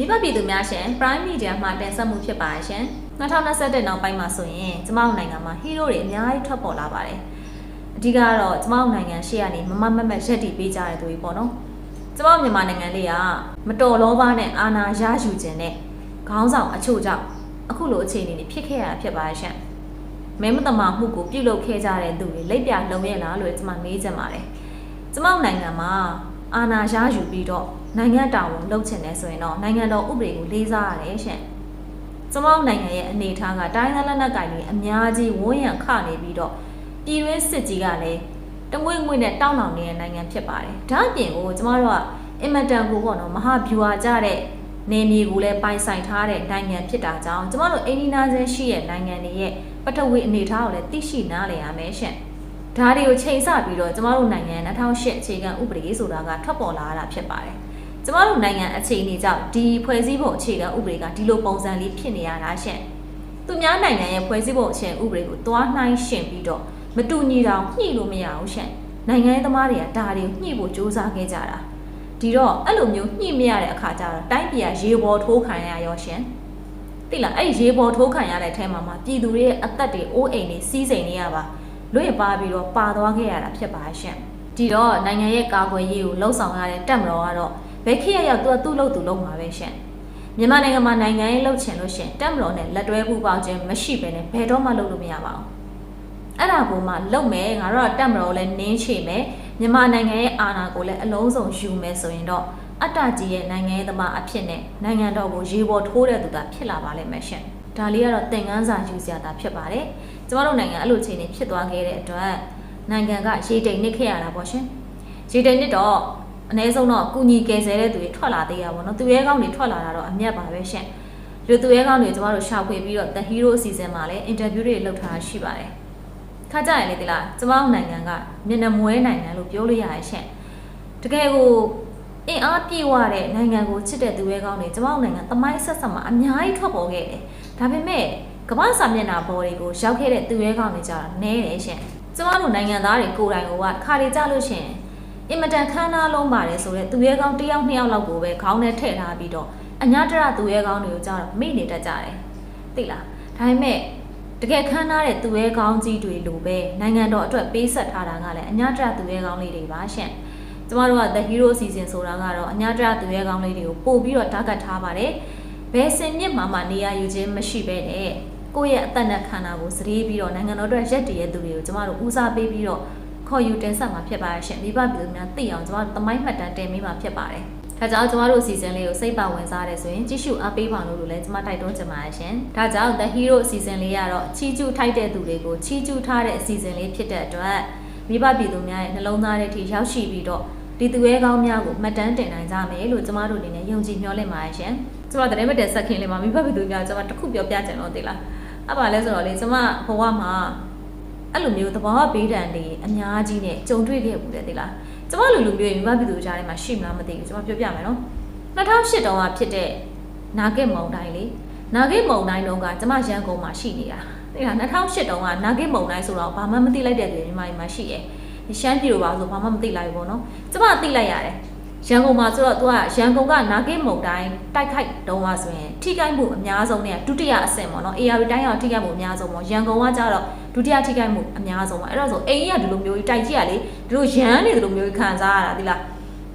မိဘပြည်သူများရှင် Prime Media မှာတင်ဆက်မှုဖြစ်ပါရှင်2021နောက်ပိုင်းမှာဆိုရင်ကျမတို့နိုင်ငံမှာဟီးရိုးတွေအများကြီးထွက်ပေါ်လာပါတယ်အဓိကကတော့ကျမတို့နိုင်ငံရှေ့ကနေမမမတ်မတ်ရက်တည်ပေးကြတဲ့သူတွေပေါ့နော်ကျမတို့မြန်မာနိုင်ငံလေးကမတော်လောဘနဲ့အာဏာရယူခြင်းနဲ့ခေါင်းဆောင်အချို့ကြောင့်အခုလိုအခြေအနေတွေဖြစ်ခဲ့ရတာဖြစ်ပါရှင်မဲမတမာမှုကိုပြုလုပ်ခဲ့ကြတဲ့သူတွေလက်ပြလုံရဲ့လားလို့ကျမမေးချင်ပါတယ်ကျမတို့နိုင်ငံမှာအာဏာရယူပြီးတော့ နိုင်ငံတာဝန်လုပ်ချင်တယ်ဆိုရင်တော့နိုင်ငံတော်ဥပဒေကိုလေးစားရတယ်ရှင်ကျမတို့နိုင်ငံရဲ့အနေအထားကတိုင်းသားလက်နက်ကိုင်တွေအများကြီးဝန်းရံခနေပြီးတော့ပြည်တွင်းစစ်ကြီးကလည်းတမွေ့ငွေ့နဲ့တောင်းလောင်နေတဲ့နိုင်ငံဖြစ်ပါတယ်ဒါအပြင်ကိုကျမတို့ကအင်မတန်ကိုပေါ့နော်မဟာဗျူဟာကြတဲ့နေမြေကိုလည်းပိုင်ဆိုင်ထားတဲ့နိုင်ငံဖြစ်တာကြောင့်ကျမတို့အိန္ဒိနာချင်းရှိတဲ့နိုင်ငံတွေရဲ့ပထဝီအနေအထားကိုလည်းသိရှိနားလည်ရမယ်ရှင်။ဒါတွေကိုချိန်ဆပြီးတော့ကျမတို့နိုင်ငံ2008အခြေခံဥပဒေဆိုတာကထွက်ပေါ်လာတာဖြစ်ပါတယ်။ ကျမတို့နိုင်ငံအခြေအနေကြောင့်ဒီဖွဲ့စည်းပုံအခြေခံဥပဒေကဒီလိုပုံစံလေးဖြစ်နေရတာရှင်။သူများနိုင်ငံရဲ့ဖွဲ့စည်းပုံအခြေခံဥပဒေကိုတွားနှိုင်းရှင်ပြီးတော့မတူညီတာညှိလို့မရဘူးရှင်။နိုင်ငံရေးသမားတွေကဒါတွေကိုညှိဖို့စ조사ခဲ့ကြတာ။ဒီတော့အဲ့လိုမျိုးညှိမရတဲ့အခါကျတော့တိုင်းပြည်ကရေပေါ်ထိုးခံရရောရှင်။သိလားအဲ့ရေပေါ်ထိုးခံရတဲ့အထဲမှာမှပြည်သူတွေရဲ့အသက်တွေအိုးအိမ်တွေစီးစိမ်တွေရပါလွင့်ပါပြီးတော့ပါသွားခဲ့ရတာဖြစ်ပါရှင်ဒီတော့နိုင်ငံရဲ့ကာကွယ်ရေးကိုလှုံ့ဆော်ရတဲ့တက်မတော်ကတော့ ဘယ်ခေတ်ရောက်သူကသူ့လို့သူလုပ်မှာပဲရှင်မြန်မာနိုင်ငံမှာနိုင်ငံရေးလှုပ်ချင်လို့ရှင်တက်မတော်နဲ့လက်တွဲပူးပေါင်းခြင်းမရှိဘဲနဲ့ဘယ်တော့မှလုပ်လို့မရပါဘူးအဲ့ဒါကိုမှလုပ်မယ်ငါတို့ကတက်မတော်လည်းနင်းချေမယ်မြန်မာနိုင်ငံရဲ့အာဏာကိုလည်းအလုံးစုံယူမယ်ဆိုရင်တော့အတ္တကြီးရဲ့နိုင်ငံရေးသမားအဖြစ်နဲ့နိုင်ငံတော်ကိုရေပေါ်ထိုးတဲ့သူကဖြစ်လာပါလိမ့်မယ်ရှင်ဒါလေးကတော့သင်ခန်းစာယူစရာတာဖြစ်ပါတယ်ကျမတို့နိုင်ငံအဲ့လိုချိန်နေဖြစ်သွားခဲ့တဲ့အတွက်နိုင်ငံကရေတိမ်နစ်ခဲ့ရတာပေါ့ရှင်ရေတိမ်နစ်တော့ အနည်းဆုံးတော့ကုညီကယ်ဆယ်တဲ့သူတွေထွက်လာသေးရပါတော့သူရဲကောင်းတွေထွက်လာတာတော့အမျက်ပါပဲရှင်ဒီသူရဲကောင်းတွေကျမတို့ရှာဖွေပြီးတော့ The Hero အစီအစဉ်မှာလည်းအင်တာဗျူးတွေလုပ်ထားရှိပါတယ်ခါကြရလေဒီလားကျမတို့နိုင်ငံကမျက်နှာမွဲနိုင်ငံလို့ပြောလို့ရရဲ့ရှင်တကယ်ကိုအင်အားပြေဝတဲ့နိုင်ငံကိုချစ်တဲ့သူရဲကောင်းတွေကျမတို့နိုင်ငံသမိုင်းဆက်ဆက်မှာအများကြီးထွက်ပေါ်ခဲ့တယ်ဒါပေမဲ့ကမ္ဘာစာမျက်နှာပေါ်တွေကိုရောက်ခဲ့တဲ့သူရဲကောင်းတွေကြတာနဲတယ်ရှင်ကျမတို့နိုင်ငံသားတွေကိုယ်တိုင်ကခါတွေကြလို့ရှင် အင်မတန်ခမ်းနားလုံးပါတယ်ဆိုတော့သူရဲကောင်းတစ်ယောက်နှစ်ယောက်လောက်ကိုပဲခေါင်းထဲထည့်ထားပြီးတော့အညာတရသူရဲကောင်းတွေကိုကြတော့မိနေတတ်ကြတယ်သိလားဒါပေမဲ့တကယ်ခမ်းနားတဲ့သူရဲကောင်းကြီးတွေလိုပဲနိုင်ငံတော်အတွက်ပေးဆက်ထားတာကလည်းအညာတရသူရဲကောင်းလေးတွေပါရှင်ကျမတို့က The Hero Season ဆိုတာကတော့အညာတရသူရဲကောင်းလေးတွေကိုပို့ပြီးတော့တားကတ်ထားပါတယ်ဘယ်စင်မြင့်မှမှနေရယူခြင်းမရှိပဲနဲ့ကိုယ့်ရဲ့အသက်နဲ့ခန္ဓာကိုစရေးပြီးတော့နိုင်ငံတော်အတွက်ရက်တည်ရဲ့သူတွေကိုကျမတို့ဦးစားပေးပြီးတော့ ခေါ်ယူတင်ဆက်မှာဖြစ်ပါရှင်မိဘပြည်သူများသိအောင်ကျမတို့တမိုင်းမှတ်တမ်းတင်ပေးမှာဖြစ်ပါတယ်ဒါကြောင့်ကျမတို့အစီအစဉ်လေးကိုစိတ်ပါဝင်စားတယ်ဆိုရင်ကြည့်ရှုအားပေးပါလို့လည်းကျမတိုက်တွန်းချင်ပါတယ်ရှင်။ဒါကြောင့် The Hero အစီအစဉ်လေးကတော့ချီးကျူးထိုက်တဲ့သူတွေကိုချီးကျူးထားတဲ့အစီအစဉ်လေးဖြစ်တဲ့အတွက်မိဘပြည်သူများရဲ့နှလုံးသားထဲထိရောက်ရှိပြီးတော့ဒီသူရဲကောင်းများကိုမှတ်တမ်းတင်နိုင်ကြမယ်လို့ကျမတို့အနေနဲ့ယုံကြည်မျှော်လင့်ပါတယ်ရှင်။ကျမသတင်းမတက်ဆက်ခင်လေးမှာမိဘပြည်သူများကျမတခုပြောပြချင်လို့သိလား။အဲ့ပါလဲဆိုတော့လေကျမဘဝမှာ အဲ့လိုမျိုးသဘောဘေးဒဏ်တွေအများကြီးနဲ့ကြုံတွေ့ခဲ့ဘူးလေသိလား။ကျမလူလူမျိုးမိဘပြည်သူကြားထဲမှာရှိမလားမသိဘူးကျမပြောပြမယ်နော်။2008တုန်းကဖြစ်တဲ့နာဂစ်မုံတိုင်းလေနာဂစ်မုံတိုင်းတုန်းကကျမရန်ကုန်မှာရှိနေတာ။သိလား2008တုန်းကနာဂစ်မုံတိုင်းဆိုတော့ဘာမှမသိလိုက်တဲ့သူညီမကြီးမှရှိရဲ့။ရှမ်းပြည်လိုပါဆိုဘာမှမသိလိုက်ဘူးပေါ့နော်။ကျမသိလိုက်ရတယ်။ ရန်ကုန်မှာဆိုတော့သူကရန်ကုန်ကနာဂစ်မုံတိုင်းတိုက်ခိုက်တုန်းကဆိုရင်ထိခိုက်မှုအများဆုံးနဲ့ဒုတိယအဆင့်ပေါ့နော် AR တိုင်းကထိခိုက်မှုအများဆုံးပေါ့ရန်ကုန်ကကြတော့ဒုတိယထိခိုက်မှုအများဆုံးပေါ့အဲ့တော့ဆိုအိမ်ကြီးကဒီလိုမျိုးကြီးတိုက်ကြီးကလေဒီလိုရမ်းနေဒီလိုမျိုးကြီးခံစားရတာဒီလား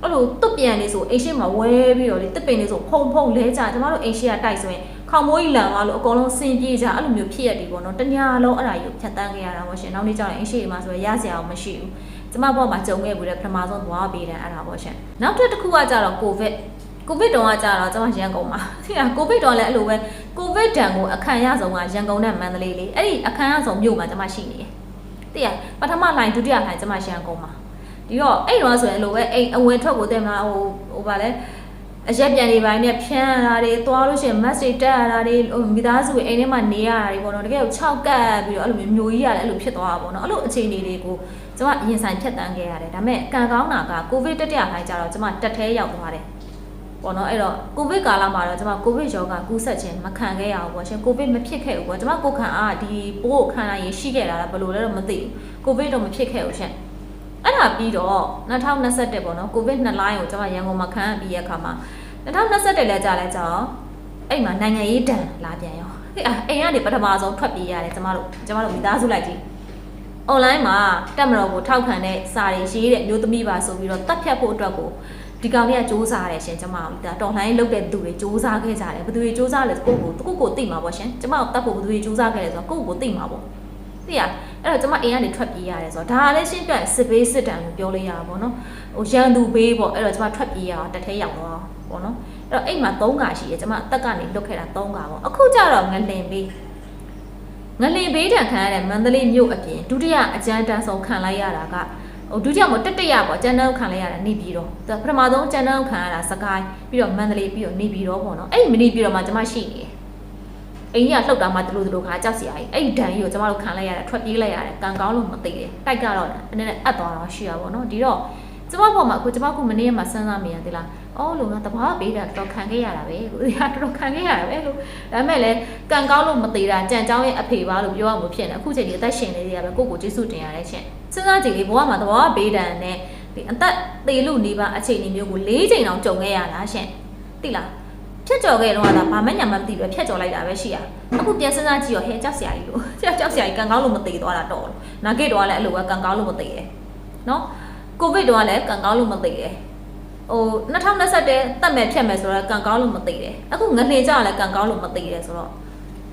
အဲ့လိုတွတ်ပြန်နေဆိုအိမ်ရှိမှာဝဲပြီးတော့လေတစ်ပင်နေဆိုဖုံဖုံလဲကြကျမတို့အိမ်ရှိကတိုက်ဆိုရင်ခေါမိုးကြီးလန်သွားလို့အကုန်လုံးစင်ပြေကြအဲ့လိုမျိုးဖြစ်ရတယ်ပေါ့နော်တညာလုံးအဲ့ဒါကြီးဖြတ်တန်းခဲ့ရတာပေါ့ရှင်နောက်နေ့ကျရင်အိမ်ရှိမှာဆိုရရစရာမရှိဘူး ကျမဘောမှာကြုံခဲ့ဘူးတဲ့ပထမဆုံးသွားပေးတယ်အဲ့ဒါပေါ့ရှင်နောက်တစ်ခုကကြတော့ကိုဗစ်ကိုဗစ်တုန်းကကြာတော့ကျွန်မရန်ကုန်မှာသိလားကိုဗစ်တုန်းလည်းအဲ့လိုပဲကိုဗစ်တန်ကိုအခမ်းရဆုံးကရန်ကုန်နဲ့မန္တလေးလေအဲ့ဒီအခမ်းရဆုံးမြို့မှာကျွန်မရှိနေတယ်သိရပထမလိုင်းဒုတိယလိုင်းကျွန်မရန်ကုန်မှာဒီတော့အဲ့တော့ဆိုရင်အဲ့လိုပဲအိမ်အဝင်ထွက်ကိုတင်မလားဟိုဟိုဗာလဲအရက်ပြန်နေပိုင်းနဲ့ဖြန်းရတာတွေသွားလို့ရှိရင် mask တွေတက်ရတာတွေဟိုမိသားစုအိမ်ထဲမှာနေရတာတွေပေါ့နော်တကယ်ကို6ကတ်ပြီးတော့အဲ့လိုမျိုးမျိုးကြီးရတယ်အဲ့လိုဖြစ်သွားတာပေါ့နော်အဲ့လိုအခြေအနေတွေကို ကျွန်မအရင်ဆိုင်ဖြတ်တန်းခဲ့ရတယ်ဒါပေမဲ့ကံကောင်းတာကကိုဗစ်တတိယလိုင်းကျတော့ကျွန်မတက်သေးရောက်သွားတယ်ပေါ့နော်အဲ့တော့ကိုဗစ်ကာလမှာတော့ကျွန်မကိုဗစ်ရောဂါကူးစက်ခြင်းမခံခဲ့ရဘူးပေါ့ရှင်ကိုဗစ်မဖြစ်ခဲ့ဘူးပေါ့ကျွန်မကိုခံအားဒီပိုးကိုခံရရင်ရှိခဲ့တာလားဘယ်လိုလဲတော့မသိဘူးကိုဗစ်တော့မဖြစ်ခဲ့ဘူးရှင်အဲ့ဒါပြီးတော့2021ပေါ့နော်ကိုဗစ်2လိုင်းကိုကျွန်မရန်ကုန်မှာခံရပြီးရခါမှာ2021လဲကြာလဲကြာအောင်အဲ့မှာနိုင်ငံရေးတန်လာပြန်ရောဟဲ့အိမ်ကနေပထမဆုံးထွက်ပြေးရတယ်ကျမတို့ကျမတို့မိသားစုလိုက်ကြည့် online မှာတက်မတော်ကိုထောက်ခံတဲ့စာတွေရေးတဲ့မျိုးသမီးပါဆိုပြီးတော့တတ်ဖြတ်ဖို့အတွက်ကိုဒီကောင်လေးကစူးစမ်းရတယ်ရှင်ကျမတို့ဒါတော်လှန်ရေးလုပ်တဲ့သူတွေစူးစမ်းခဲ့ကြတယ်ဘယ်သူတွေစူးစမ်းလဲကိုကိုကိုကိုသိမှာပေါ့ရှင်ကျမတို့တတ်ဖို့ဘယ်သူတွေစူးစမ်းခဲ့လဲဆိုတော့ကိုကိုသိမှာပေါ့သိရအဲ့တော့ကျမအိမ်ကနေထွက်ပြေးရတယ်ဆိုတော့ဒါလည်းရှင်းပြစစ်ဘေးစစ်တံလို့ပြောလို့ရတာပေါ့နော်ဟိုရန်သူဘေးပေါ့အဲ့တော့ကျမထွက်ပြေးရအောင်တစ်ထဲရောက်တော့ပေါ့နော်အဲ့တော့အိမ်မှာ၃ခါရှိတယ်ကျမတက်ကနေလွတ်ခဲ့တာ၃ခါပေါ့အခုကျတော့ငလင်ဘေး ငလင်ဘေးတံခံရတဲ့မန္တလေးမြို့အပြင်ဒုတိယအကြမ်းတန်းဆုံးခံလိုက်ရတာကဟိုဒုတိယမို့တတိယပေါ့အကြမ်းတန်းခံလိုက်ရတာနေပြည်တော်သူပထမဆုံးအကြမ်းတန်းခံရတာစကိုင်းပြီးတော့မန္တလေးပြီးတော့နေပြည်တော်ပေါ့နော်အဲ့ဒီမနေပြည်တော်မှာကျမရှိနေတယ်အိမ်ကြီးကလှုပ်တာမှတလူတလူခါကြောက်စရာကြီးအဲ့ဒီဒဏ်ကြီးကိုကျမတို့ခံလိုက်ရတယ်ထွက်ပြေးလိုက်ရတယ်ကံကောင်းလို့မသိတယ်တိုက်ကတော့အနေနဲ့အပ်သွားတာရှိရပါတော့ဒီတော့ ကျမပေါ်မှာအခုကျမကမနေ့ကမှစဉ်းစားမိရသေးလားအော်လို့ငါတဘာပေးတာတော်ခံခဲ့ရတာပဲကိုဒီဟာတော်ခံခဲ့ရတာပဲလို့ဒါပေမဲ့လည်းကံကောင်းလို့မသေးတာကြံကြောင်းရဲ့အဖေပါလို့ပြောရမှဖြစ်နေအခုချိန်ကြီးအသက်ရှင်နေသေးတာပဲကိုကိုကျေးဇူးတင်ရတဲ့ချင်းစဉ်းစားကြည့်လေဘဝမှာတဘာပေးတာနဲ့ဒီအသက်သေလို့နေပါအခြေအနေမျိုးကို၄ချိန်တောင်ကြုံခဲ့ရလားရှင်သိလားဖြတ်ကျော်ခဲ့တော့ကဘာမှညာမှမသိပဲဖြတ်ကျော်လိုက်တာပဲရှိရအခုပြန်စဉ်းစားကြည့်ရောဟဲကြောက်စရာကြီးလို့ကြောက်ကြောက်စရာကြီးကံကောင်းလို့မသေးသွားတာတော့နာဂိတ်တော့လည်းအဲ့လိုပဲကံကောင်းလို့မသေးရဲ့နော် ကိုဗစ်တော့လည်းကံကောင်းလို့မသေးတယ်ဟို2021တက်မဲ့ဖြတ်မဲ့ဆိုတော့ကံကောင်းလို့မသိတယ်အခုငနေကြလည်းကံကောင်းလို့မသိတယ်ဆိုတော့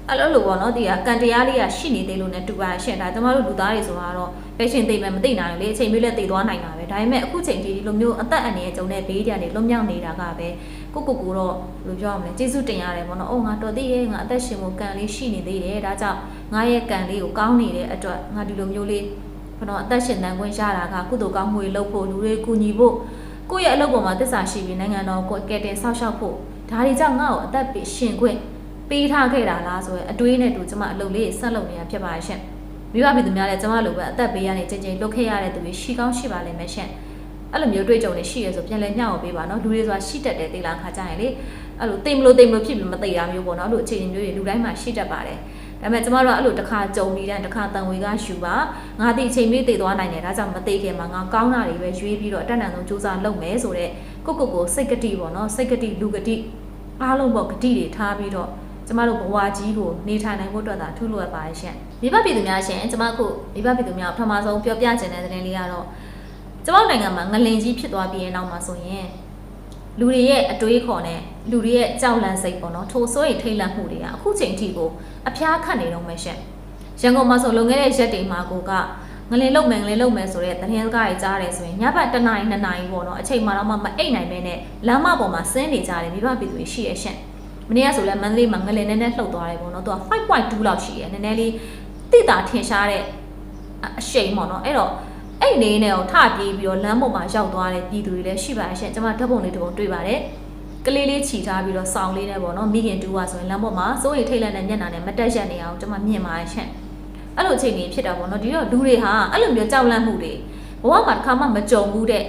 အဲ့လိုလိုပေါ့နော်ဒီကကံတရားလေးကရှိနေသေးလို့ ਨੇ တူပါရှင့်ဒါကျမတို့လူသားတွေဆိုတော့ပဲရှင်သိမယ်မသိနိုင်ဘူးလေအချိန်မျိုးလည်းသိသွားနိုင်တာပဲဒါပေမဲ့အခုချိန်ကြီးဒီလိုမျိုးအသက်အန္တရာယ်ကြုံတဲ့ဘေးကြနေလွတ်မြောက်နေတာကပဲကိုကိုကိုတော့ဘယ်လိုပြောရမလဲကျေးဇူးတင်ရတယ်ပေါ့နော်။အိုးငါတော်သေးရဲ့ငါအသက်ရှင်ဖို့ကံလေးရှိနေသေးတယ်ဒါကြောင့်ငါရဲ့ကံလေးကိုကောင်းနေတဲ့အတွက်ငါဒီလိုမျိုးလေး ဘယ်တော့အသက်ရှင်တန်ခွင့်ရတာကကုသိုလ်ကောင်းမှုတွေလုပ်ဖို့လူတွေကူညီဖို့ကိုယ့်ရဲ့အလုပ်ပေါ်မှာတစ္ဆာရှိပြီးနိုင်ငံတော်ကိုကဲတင်ဆောက်ရှောက်ဖို့ဒါတွေကြောင့်ငါ့ကိုအသက်ပေးရှင်ခွင့်ပေးထားခဲ့တာလားဆိုရင်အတွေးနဲ့တူကျမအလုပ်လေးဆက်လုပ်နေတာဖြစ်ပါရဲ့ရှင်မိဘပြည်သူများလည်းကျမလိုပဲအသက်ပေးရနေချင်းချင်းလွတ်ခဲ့ရတဲ့သူတွေရှိကောင်းရှိပါလိမ့်မယ်ရှင်အဲ့လိုမျိုးတွေ့ကြုံနေရှိရဆိုပြန်လဲမျှဝေပေးပါနော်လူတွေဆိုတာရှိတတ်တယ်သိလားခါကြရင်လေအဲ့လိုတိမ်မလို့တိမ်မလို့ဖြစ်ပြီးမသိတာမျိုးပေါ့နော်အဲ့လိုအခြေအနေမျိုးတွေလူတိုင်းမှာရှိတတ်ပါတယ် ဒါပေမဲ့ကျမတို့ကအဲ့လိုတစ်ခါကြုံနေတဲ့တစ်ခါတန်ဝေကယူပါငါတိအချိန်လေးတည်သွားနိုင်တယ်ဒါကြောင့်မသိခင်မှာငါကောင်းတာတွေပဲရွေးပြီးတော့အတက်တန်ဆုံးစူးစမ်းလုပ်မယ်ဆိုတော့ကိုကိုကိုစိတ်ကတိပေါ့နော်စိတ်ကတိလူကတိအားလုံးပေါ့ကတိတွေထားပြီးတော့ကျမတို့ဘဝကြီးကိုနေထိုင်နိုင်ဖို့အတွက်သာထူးလိုအပ်ပါတယ်ရှင်မိဘပြည်သူများရှင်ကျမခုမိဘပြည်သူများပထမဆုံးပြောပြချင်တဲ့သတင်းလေးကတော့ကျမတို့နိုင်ငံမှာငလင်ကြီးဖြစ်သွားပြီးရင်နောက်မှာဆိုရင် လူတွေရဲ့အတွေးခေါ်နဲ့လူတွေရဲ့ကြောက်လန့်စိတ်ပေါ့နော်ထိုစိုးရိမ်ထိတ်လန့်မှုတွေကအခုချိန်ထိကိုအဖျားခတ်နေတော့မှရှင်ရန်ကုန်မှာဆိုလွန်ခဲ့တဲ့ရက်တွေမှာကိုကငလင်လုံမယ်ငလင်လုံမယ်ဆိုတဲ့သတင်းစကားတွေကြားတယ်ဆိုရင်ညဘက်တစ်နာရီနှစ်နာရီပေါ့နော်အချိန်မှတော့မှမအိတ်နိုင်ပဲနဲ့လမ်းမပေါ်မှာဆင်းနေကြတယ်မိဘပြည်သူတွေရှိရရှင်မနေ့ကဆိုလဲမန္တလေးမှာငလင်နည်းနည်းလှုပ်သွားတယ်ပေါ့နော်သူက5.2လောက်ရှိတယ်နည်းနည်းလေးတိတာထင်ရှားတဲ့အရှိန်ပေါ့နော်အဲ့တော့ အဲ့နေနဲ့ကိုထပြေးပြီးတော့လမ်းပေါ်မှာရောက်သွားတဲ့ပြည်သူတွေလည်းရှိပါရဲ့ရှင်ကျွန်မဓာတ်ပုံလေးတစ်ပုံတွေ့ပါတယ်ကလေးလေးခြီထားပြီးတော့စောင်းလေးနဲ့ပေါ့နော်မိခင်တူကဆိုရင်လမ်းပေါ်မှာစိုးရိမ်ထိတ်လန့်တဲ့မျက်နှာနဲ့မတက်ရက်နေအောင်ကျွန်မမြင်ပါရဲ့ရှင်အဲ့လိုအချိန်ကြီးဖြစ်တာပေါ့နော်ဒီတော့လူတွေဟာအဲ့လိုမျိုးကြောက်လန့်မှုတွေဘဝမှာတစ်ခါမှမကြုံဘူးတဲ့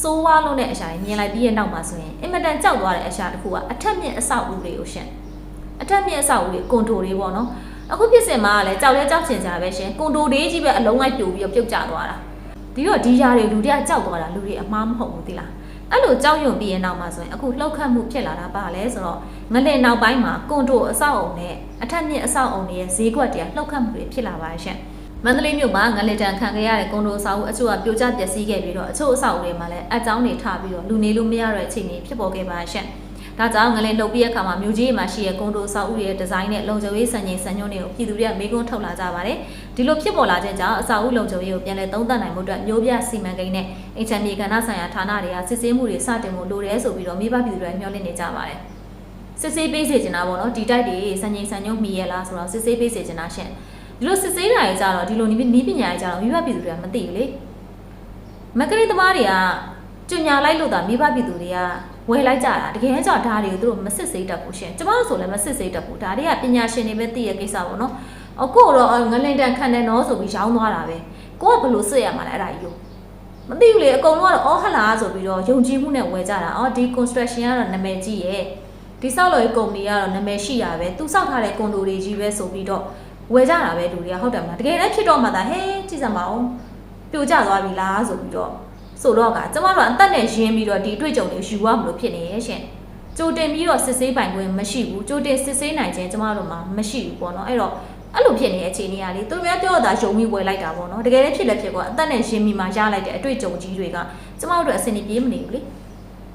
စိုးဝါးလုံးတဲ့အရာတွေမြင်လိုက်ပြီးရဲ့နောက်မှာဆိုရင်အင်မတန်ကြောက်သွားတဲ့အရာတစ်ခုကအထက်မြင့်အဆောက်အဦတွေကိုရှင်အထက်မြင့်အဆောက်အဦတွေကွန်တိုတွေပေါ့နော်အခုဖြစ်စင်မှာကလည်းကြောက်လဲကြောက်ချင်ကြပဲရှင်ကွန်တိုတွေကြီးပဲအလုံးလိုက်ပြိုပြီးတော့ပြုတ်ကျသွားတာ ဒီတော့ဒီຢာတွေလူတွေကကြောက်သွားတာလူတွေအမှားမဟုတ်ဘူးသိလားအဲ့လိုကြောက်ရွံ့ပြီးရဲ့နောက်မှာဆိုရင်အခုလှုပ်ခတ်မှုဖြစ်လာတာပါလဲဆိုတော့ငလင်နောက်ပိုင်းမှာကွန်တိုအဆောက်အုံနဲ့အထက်မြင့်အဆောက်အုံတွေရဲ့ဈေးကွက်တွေကလှုပ်ခတ်မှုတွေဖြစ်လာပါရှင်မန္တလေးမြို့မှာငလင်တန်ခံခဲ့ရတဲ့ကွန်ဒိုဆောက်အချို့ကပြိုကျပျက်စီးခဲ့ပြီးတော့အချို့အဆောက်အဦတွေမှာလည်းအကြောင်းတွေထပြီးတော့လူနေလို့မရတဲ့အခြေအနေဖြစ်ပေါ်ခဲ့ပါရှင်။ ဒါကြောင့်ငလင်လှုပ်ပြီးတဲ့အခါမှာမြို့ကြီးမှာရှိတဲ့ကွန်ဒိုဆောက်အဦရဲ့ဒီဇိုင်းနဲ့လုံခြုံရေးစံချိန်စံညွှန်းတွေကိုပြည်သူတွေကမေးခွန်းထုတ်လာကြပါတယ်။ဒီလိုဖြစ်ပေါ်လာခြင်းကြောင့်အဆောက်အဦလုံခြုံရေးကိုပြန်လည်သုံးသပ်နိုင်မှုအတွက်မျိုးပြစီမံကိန်းနဲ့အင်ချန်မြေကဏ္ဍဆိုင်ရာဌာနတွေကစစ်ဆေးမှုတွေစတင်မှုလိုတယ်ဆိုပြီးတော့မိဘပြည်သူတွေမျှော်လင့်နေကြပါတယ်။စစ်ဆေးပေးစေချင်တာပေါ့နော်ဒီတိုက်တွေစံချိန်စံညွှန်းမီရလားဆိုတော့စစ်ဆေးပေးစေချင်တာရှင်။ဒီလိုစစ်ဆေးတာတွေကြတော့ဒီလိုနီးနီးပညာတွေကြတော့မိဘပြည်သူတွေကမသိဘူးလေမကလေးသမားတွေကကြညာလိုက်လို့သာမိဘပြည်သူတွေက ဝယ်လိုက်ကြတာတကယ်ကြောင့်ဒါတွေကိုသူတို့မစစ်ဆေးတတ်ဘူးရှင်ကျမတို့ဆိုလည်းမစစ်ဆေးတတ်ဘူးဒါတွေကပညာရှင်တွေပဲသိရကိစ္စပေါ့နော်အခုတော့ငလင်တန်ခံတယ်နော်ဆိုပြီးရောင်းသွားတာပဲကိုကဘလို့စစ်ရမှာလဲအဲ့ဒါကြီးမသိဘူးလေအကုန်လုံးကတော့အော်ဟလာဆိုပြီးတော့ယုံကြည်မှုနဲ့ဝယ်ကြတာအော်ဒီ construction ကတော့နာမည်ကြီးရဲ့ဒီဆောက်လုပ်ရေးကုမ္ပဏီကတော့နာမည်ရှိရပဲသူစောက်ထားတဲ့ကွန်ဒိုတွေကြီးပဲဆိုပြီးတော့ဝယ်ကြတာပဲလူတွေကဟုတ်တယ်မလားတကယ်လည်းဖြစ်တော့မှသာဟဲကြည့်စမ်းပါဦးပြိုကျသွားပြီလားဆိုပြီးတော့ ဆိုတော့ကကျမတို့အသက်နဲ့ရင်းပြီးတော့ဒီအတွေ့အကြုံတွေယူရမလို့ဖြစ်နေရဲ့ရှင်ကျကြိုတင်ပြီးတော့စစ်ဆေးပိုင်ခွင့်မရှိဘူးကြိုတင်စစ်ဆေးနိုင်ခြင်းကျမတို့မှာမရှိဘူးပေါ့နော်အဲ့တော့အဲ့လိုဖြစ်နေတဲ့အခြေအနေကလေသူများပြောတာယုံပြီးဝယ်လိုက်တာပေါ့နော်တကယ်လည်းဖြစ်လည်းဖြစ်ကွာအသက်နဲ့ရင်းမိမှာရလိုက်တဲ့အတွေ့အကြုံကြီးတွေကကျမတို့အတွက်အဆင်ပြေမနေဘူးလေ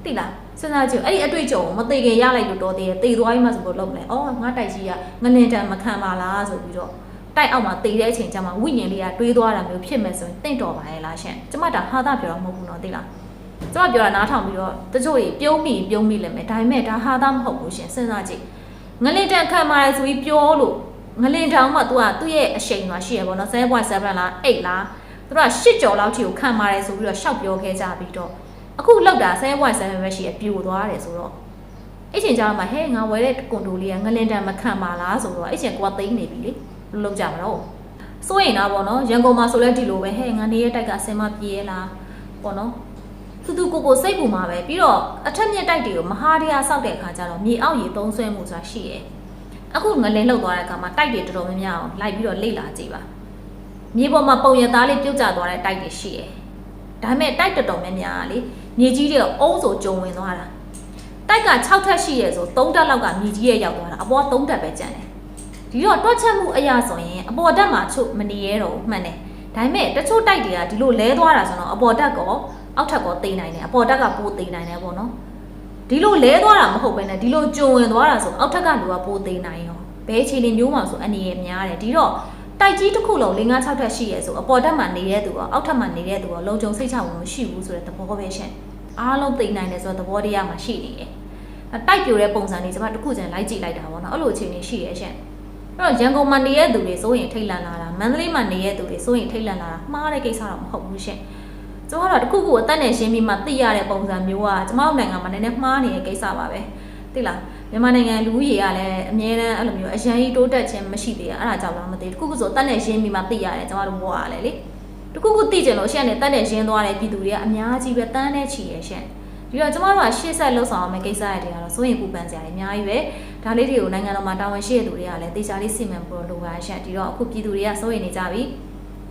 သိလားစဉ်းစားကြည့်အဲ့ဒီအတွေ့အကြုံကိုမသိခင်ရလိုက်လို့တော့တည်းတေသွားပြီးမှဆိုလို့လုပ်မလဲအော်ငါတိုက်ကြီးကငလင်တံမခံပါလားဆိုပြီးတော့ တိုက်အောက်မှာတေတဲ့အချိန်ကျမှဝိညာဉ်လေးကတွေးသွားတာမျိုးဖြစ်မဲ့ဆိုရင်တင့်တော်ပါရဲ့လားရှင်ကျမဒါဟာတာပြောတာမဟုတ်ဘူးနော်သိလားကျမပြောတာနားထောင်ပြီးတော့တချို့တွေပြုံးမိပြုံးမိလည်းမယ်ဒါပေမဲ့ဒါဟာသားမဟုတ်ဘူးရှင်စဉ်းစားကြည့်ငလင်တန်ခံပါတယ်ဆိုပြီးပြောလို့ငလင်တောင်မှ तू ကသူ့ရဲ့အရှိန်မှာရှိရပေါ့နော်7.7လား8လားသူက8ကြော်လောက်ထိကိုခံပါတယ်ဆိုပြီးတော့ရှောက်ပြောခဲ့ကြပြီးတော့အခုလောက်တာ7.7ပဲရှိရပြိုသွားတယ်ဆိုတော့အဲ့ချိန်ကျတော့မှဟဲ့ငါဝယ်တဲ့ကွန်ဒိုလေးကငလင်တန်မခံပါလားဆိုတော့အဲ့ချိန်ကိုကသိမ့်နေပြီလေဘယ် လိုလုပ်ကြမလို့စိုးရင်တော့ဗောနော်ရန်ကုန်မှာဆိုလဲဒီလိုပဲဟဲ့ငါနေရတိုက်ကဆင်မပြေးလားပေါ့နော်သူသူကိုကိုစိတ်ပူမှာပဲပြီးတော့အထက်မြက်တိုက်တွေကိုမဟာတရားဆောက်တဲ့အခါကျတော့မြေအောက်ရေသုံးဆွဲမှုဆိုတာရှိရဲ့အခုငလင်လောက်သွားတဲ့အခါမှာတိုက်တွေတော်တော်များများအောင်လိုက်ပြီးတော့လေ့လာကြည့်ပါမြေပေါ်မှာပုံရသားလေးပြုတ်ကျသွားတဲ့တိုက်တွေရှိရဲ့ဒါပေမဲ့တိုက်တော်တော်များများကလေမြေကြီးတွေအုံးဆိုကျုံဝင်သွားတာတိုက်က6ထပ်ရှိရဲ့ဆို3တက်လောက်ကမြေကြီးရဲ့ရောက်သွားတာအပေါ်3တက်ပဲကျန်တယ် ဒီတော့တွက်ချက်မှုအရာဆိုရင်အပေါ်တက်မှာချုပ်မနေရတော့ဘူးမှန်တယ်ဒါပေမဲ့တချို့တိုက်တွေကဒီလိုလဲသွားတာဆိုတော့အပေါ်တက်ကောအောက်ထပ်ကောသိနိုင်တယ်အပေါ်တက်ကပိုသိနိုင်တယ်ပေါ့နော်ဒီလိုလဲသွားတာမဟုတ်ဘဲနဲ့ဒီလိုကျုံဝင်သွားတာဆိုအောက်ထက်ကလူကပိုသိနိုင်ရောဘဲခြေလင်မျိုးမှဆိုအနေရများတယ်ဒီတော့တိုက်ကြီးတစ်ခုလုံး၄၅၆ထက်ရှိရဲဆိုအပေါ်တက်မှာနေတဲ့သူကအောက်ထပ်မှာနေတဲ့သူကလုံခြုံစိတ်ချဝင်မရှိဘူးဆိုတဲ့သဘောပဲရှင့်အားလုံးသိနိုင်တယ်ဆိုတဲ့သဘောတရားမှရှိနေတယ်တိုက်ပြိုတဲ့ပုံစံလေးကျွန်မတစ်ခုကျန်လိုက်ကြည့်လိုက်တာပေါ့နော်အဲ့လိုအခြေအနေရှိရဲရှင့်အဲ့ တော့ရန်ကုန်မှာနေတဲ့သူတွေစိုးရင်ထိတ်လန့်လာတာမန္တလေးမှာနေတဲ့သူတွေစိုးရင်ထိတ်လန့်လာတာမှားတဲ့ကိစ္စတော့မဟုတ်ဘူးရှင့်ကျမတို့တခုခုအသက်နဲ့ရှင်းပြီးမှသိရတဲ့ပုံစံမျိုးကကျမတို့နိုင်ငံမှာနည်းနည်းမှားနေတဲ့ကိစ္စပါပဲသိလားမြန်မာနိုင်ငံလူဦးရေကလည်းအများအားအဲ့လိုမျိုးအရန်ကြီးတိုးတက်ခြင်းမရှိသေးဘူးအဲ့ဒါကြောင့်လားမသိဘူးတခုခုဆိုတက်နဲ့ရှင်းပြီးမှသိရတယ်ကျမတို့ဘဝကလည်းလေတခုခုသိကြလို့ရှင့်နဲ့တက်နဲ့ရှင်းသွားတဲ့ပြည်သူတွေကအများကြီးပဲတန်းနဲ့ချီရရှင့် ဒီတော့ကျမတို့ကရှေ့ဆက်လှုပ်ဆောင်အောင်မယ့်ကိစ္စတွေကတော့စိုးရင်ပူပန်စရာတွေအများကြီးပဲဒါလေးတွေကိုနိုင်ငံတော်မှာတာဝန်ရှိတဲ့သူတွေကလည်းတေချာလေးစီမံဖို့လိုပါရှင့်ဒီတော့အခုပြည်သူတွေကစိုးရင်နေကြပြီ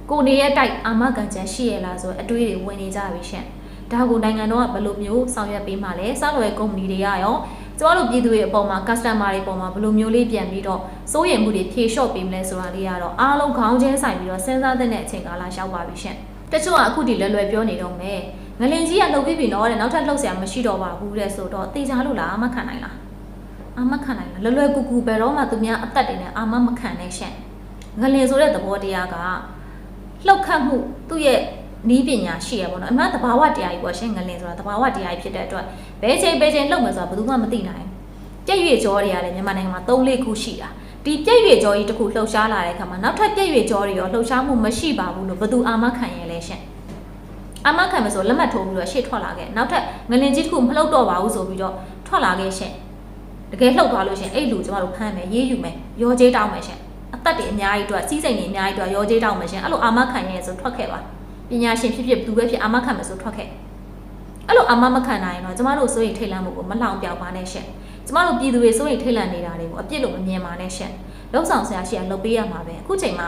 ကိုနေရဲ့တိုက်အာမခံချက်ရှိရလားဆိုအတွေးတွေဝင်နေကြပြီရှင့်ဒါကိုနိုင်ငံတော်ကဘယ်လိုမျိုးဆောင်ရွက်ပေးမှလဲစောက်လွယ်ကုမ္ပဏီတွေကရောကျမတို့ပြည်သူတွေအပေါ်မှာ customer တွေအပေါ်မှာဘယ်လိုမျိုးလေးပြန်ပြီးတော့စိုးရိမ်မှုတွေဖြေလျှော့ပေးမလဲဆိုတာလေးကတော့အားလုံးခေါင်းချင်းဆိုင်ပြီးတော့စဉ်းစားတဲ့အချိန်ကာလရောက်ပါပြီရှင် တချို့ကအခုဒီလွယ်လွယ်ပြောနေတော့မယ်ငလင်ကြီးကလှုပ်ပြီးပြီနော်တဲ့နောက်ထပ်လှုပ်ဆရာမရှိတော့ပါဘူးတဲ့ဆိုတော့တေချာလို့လားအမခံနိုင်လားအမခံနိုင်လားလွယ်လွယ်ကူကူဘယ်တော့မှသူများအသက်တွေနဲ့အမမခံနဲ့ရှင့်ငလင်ဆိုတဲ့သဘောတရားကလှုပ်ခတ်မှုသူ့ရဲ့နီးပညာရှိရပါတော့အမှန်တဘာဝတရားကြီးပေါ့ရှင်ငလင်ဆိုတာတဘာဝတရားကြီးဖြစ်တဲ့အတွက်ဘယ်ချိန်ဘယ်ချိန်လှုပ်မယ်ဆိုတာဘယ်သူမှမသိနိုင်ပြည့်ရွေကြောတွေကလည်းမြန်မာနိုင်ငံမှာ၃-၄ခုရှိတာ။ ဒီပြည့်ရွေကြောကြီးတစ်ခုလှုပ်ရှားလာတဲ့အခါမှာနောက်ထပ်ပြည့်ရွေကြောတွေရောလှုပ်ရှားမှုမရှိပါဘူးလို့ဘယ်သူအာမခံရလဲရှင်အာမခံမယ်ဆိုလက်မှတ်ထိုးပြီးတော့ရှေ့ထွက်လာခဲ့နောက်ထပ်ငလင်ကြီးတစ်ခုမလှုပ်တော့ပါဘူးဆိုပြီးတော့ထွက်လာခဲ့ရှင်တကယ်လှုပ်သွားလို့ရှင်အဲ့လူကျမတို့ဖမ်းမယ်ရေးယူမယ်ရောကြေးတောင်းမယ်ရှင်အသက်တွေအများကြီးအတွက်စီးစိမ်တွေအများကြီးအတွက်ရောကြေးတောင်းမယ်ရှင်အဲ့လိုအာမခံရဆိုထွက်ခဲ့ပါပညာရှင်ဖြစ်ဖြစ်ဘသူပဲဖြစ်အာမခံမယ်ဆိုထွက်ခဲ့အဲ့လိုအာမမခံနိုင်တော့ကျမတို့စိုးရိမ်ထိတ်လန့်မှုကိုမလောင်ပြောင်ပါနဲ့ရှင် ကျမတို့ပြည်သူတွေစိုးရိမ်ထိတ်လန့်နေတာတွေကိုအပြစ်လို့မမြင်ပါနဲ့ရှင်လုံဆောင်ဆရာရှိရလုပ်ပေးရမှာပဲအခုချိန်မှာ